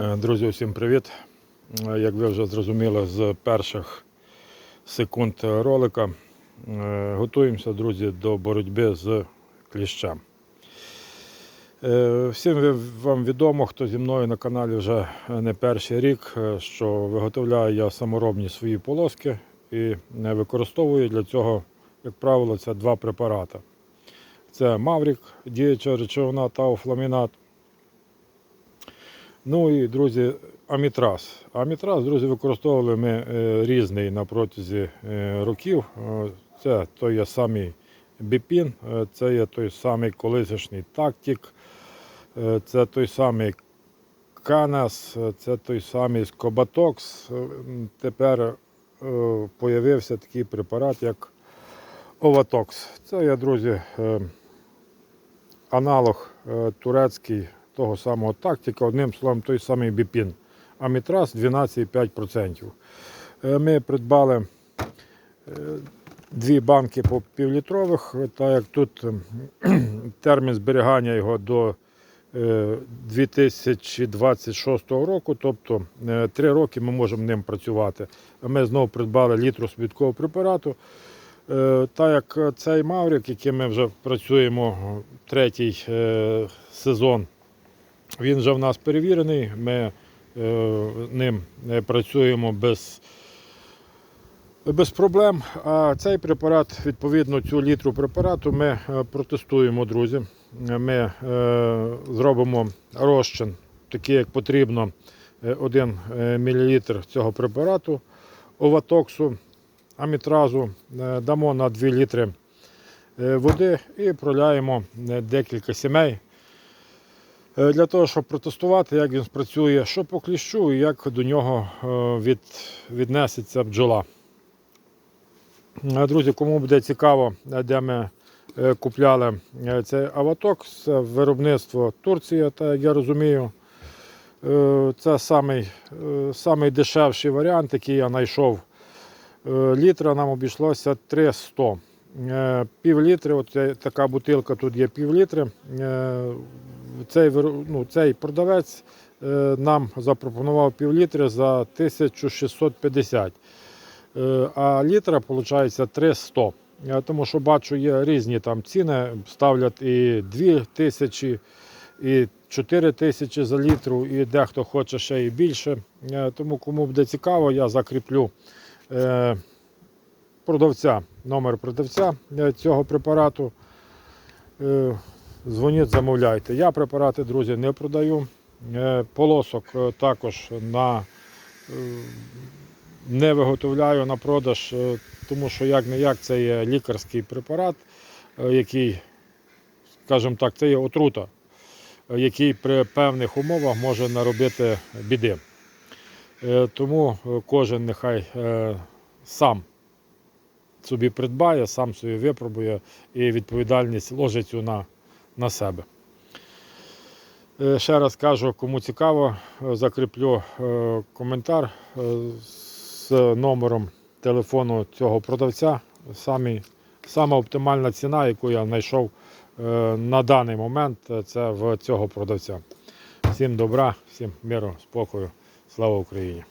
Е, Друзі, усім привіт! Е, Як ви вже зрозуміли з перших секунд ролика, е, готуємося, друзі, до боротьби з кліщем. Всім вам відомо, хто зі мною на каналі вже не перший рік, що виготовляю я саморобні свої полоски і використовую для цього, як правило, це два препарати. Це Маврік, діюча речовина та офламінат. Ну і, друзі, амітраз. Амітраз, друзі, використовували ми е, різний на протязі е, років. Е, Це той є самий біпін, це є той самий колисячний тактик, це той самий канас, це той самий скобатокс. Тепер появився такий препарат, як Оватокс. Це є, друзі, аналог турецький того самого тактика, одним словом, той самий біпін. Амітраз 12,5%. Е, Ми придбали е, дві банки по півлітрових, так як тут е, термін зберігання його до е, 2026 року, тобто е, три роки ми можемо ним працювати. Ми знову придбали літру свідкового препарату. Е, Так як цей Маврик, яким ми вже працюємо третій е, сезон, він вже в нас перевірений. Ми е, ним е, працюємо без, без проблем. А цей препарат, відповідно, цю літру препарату ми е, протестуємо, друзі. Ми зробимо розчин, такий, як потрібно, 1 мл цього препарату оватоксу амітразу, дамо на 2 літри води і проляємо декілька сімей для того, щоб протестувати, як він спрацює, що по кліщу і як до нього е, від, віднесеться бджола. Е, Друзі, кому буде цікаво, е, де ми е, купляли е, цей аватокс, це виробництво Турція, так як я розумію. Е, Це самий, е, самий дешевший варіант, який я знайшов Е, літра нам обійшлося 300. Е, Пів літри, от така бутилка тут є пів літри. Цей, ну, цей продавець е, нам запропонував пів літри за 1650. Е, А літра виходить 300. Е, Тому що бачу, є різні там ціни, ставлять і 2 тисячі, і 4 тисячі за літру, і дехто хоче ще і більше. Е, Тому кому буде цікаво, я закріплю продавця, номер продавця цього препарату. Дзвоніть, замовляйте. Я препарати, друзі, не продаю. Е, Полосок е, також на, е, не виготовляю на продаж, тому що як не як це є лікарський препарат, який, скажімо так, це є отрута, який при певних умовах може наробити біди. Тому кожен нехай сам собі придбає, сам собі випробує і відповідальність ложить на, на себе. Е, Ще раз кажу, кому цікаво, е, закріплю е, коментар з номером телефону цього продавця. Самі, сама оптимальна ціна, яку я знайшов на даний момент, це в цього продавця. Всім добра, всім миру, спокою. Слава Україні!